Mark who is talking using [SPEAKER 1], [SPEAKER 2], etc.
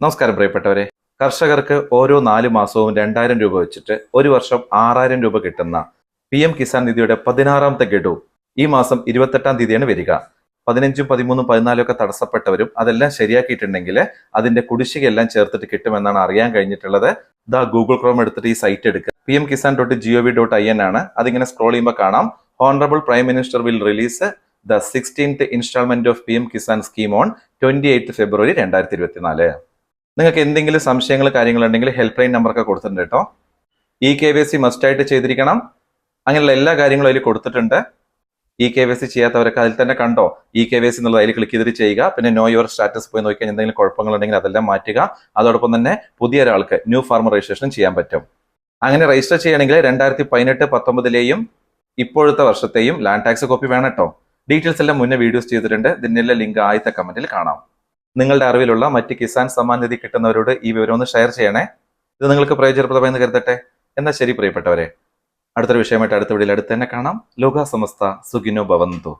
[SPEAKER 1] നമസ്കാരം പ്രിയപ്പെട്ടവരെ. കർഷകർക്ക് ഓരോ നാല് മാസവും രണ്ടായിരം രൂപ വെച്ചിട്ട് ഒരു വർഷം ആറായിരം രൂപ കിട്ടുന്ന പി എം കിസാൻ നിധിയുടെ പതിനാറാമത്തെ ഗഡു. ഈ മാസം ഇരുപത്തെട്ടാം തീയതിയാണ് വരിക. പതിനഞ്ചും പതിമൂന്നും പതിനാലും ഒക്കെ തടസ്സപ്പെട്ടവരും അതെല്ലാം ശരിയാക്കിയിട്ടുണ്ടെങ്കിൽ അതിന്റെ കുടിശ്ശികയെല്ലാം ചേർത്തിട്ട് കിട്ടുമെന്നാണ് അറിയാൻ കഴിഞ്ഞിട്ടുള്ളത്. ദാ ഗൂഗിൾ ക്രോം എടുത്തിട്ട് ഈ സൈറ്റ് എടുക്കുക. P M Kisan dot G O V dot I N ആണ്. അതിങ്ങനെ സ്ക്രോൾ ചെയ്യുമ്പോൾ കാണാം. Honourable prime minister will release the sixteenth instalment of P M Kisan scheme on twenty eighth February രണ്ടായിരത്തി ഇരുപത്തിനാല്. നിങ്ങൾക്ക് എന്തെങ്കിലും സംശയങ്ങൾ കാര്യങ്ങളുണ്ടെങ്കിൽ ഹെൽപ്പ് ലൈൻ നമ്പറൊക്കെ കൊടുത്തിട്ടുണ്ട് കേട്ടോ. ഇ കെ വൈ സി മസ്റ്റായിട്ട് ചെയ്തിരിക്കണം. അങ്ങനെയുള്ള എല്ലാ കാര്യങ്ങളും അതിൽ കൊടുത്തിട്ടുണ്ട്. ഇ കെ വൈ സി ചെയ്യാത്തവരൊക്കെ അതിൽ തന്നെ കണ്ടോ? ഇ കെ വൈ സി എന്നുള്ളത് അതിൽ ക്ലിക്ക് ചെയ്തിട്ട് ചെയ്യുക. പിന്നെ നോ യുവർ സ്റ്റാറ്റസ് പോയി നോക്കിയാൽ എന്തെങ്കിലും കുഴപ്പങ്ങളുണ്ടെങ്കിൽ അതെല്ലാം മാറ്റുക. അതോടൊപ്പം തന്നെ പുതിയ ഒരാൾക്ക് ന്യൂ ഫാർമർ രജിസ്ട്രേഷൻ ചെയ്യാൻ പറ്റും. അങ്ങനെ രജിസ്റ്റർ ചെയ്യണമെങ്കിൽ രണ്ടായിരത്തി പതിനെട്ട് പത്തൊമ്പതിലെയും ഇപ്പോഴത്തെ വർഷത്തെയും ലാൻഡ് ടാക്സ് കോപ്പി വേണം കേട്ടോ. ഡീറ്റെയിൽസ് എല്ലാം മുന്നേ വീഡിയോസ് ചെയ്തിട്ടുണ്ട്. ഇതിന്റെ ലിങ്ക് ആദ്യത്തെ കമന്റിൽ കാണാം. നിങ്ങളുടെ അറിവിലുള്ള മറ്റ് കിസാൻ സമ്മാൻ നിധി കിട്ടുന്നവരോട് ഈ വിവരം ഒന്ന് ഷെയർ ചെയ്യണേ. ഇത് നിങ്ങൾക്ക് പ്രയോജനപ്രദമായെന്ന് കരുതട്ടെ. എന്നാൽ ശരി പ്രിയപ്പെട്ടവരെ അടുത്തൊരു വിഷയമായിട്ട് അടുത്ത വീഡിയോയിൽ അടുത്ത് തന്നെ കാണാം. ലോകാസമസ്ത സുഖിനോ ഭവന്തു.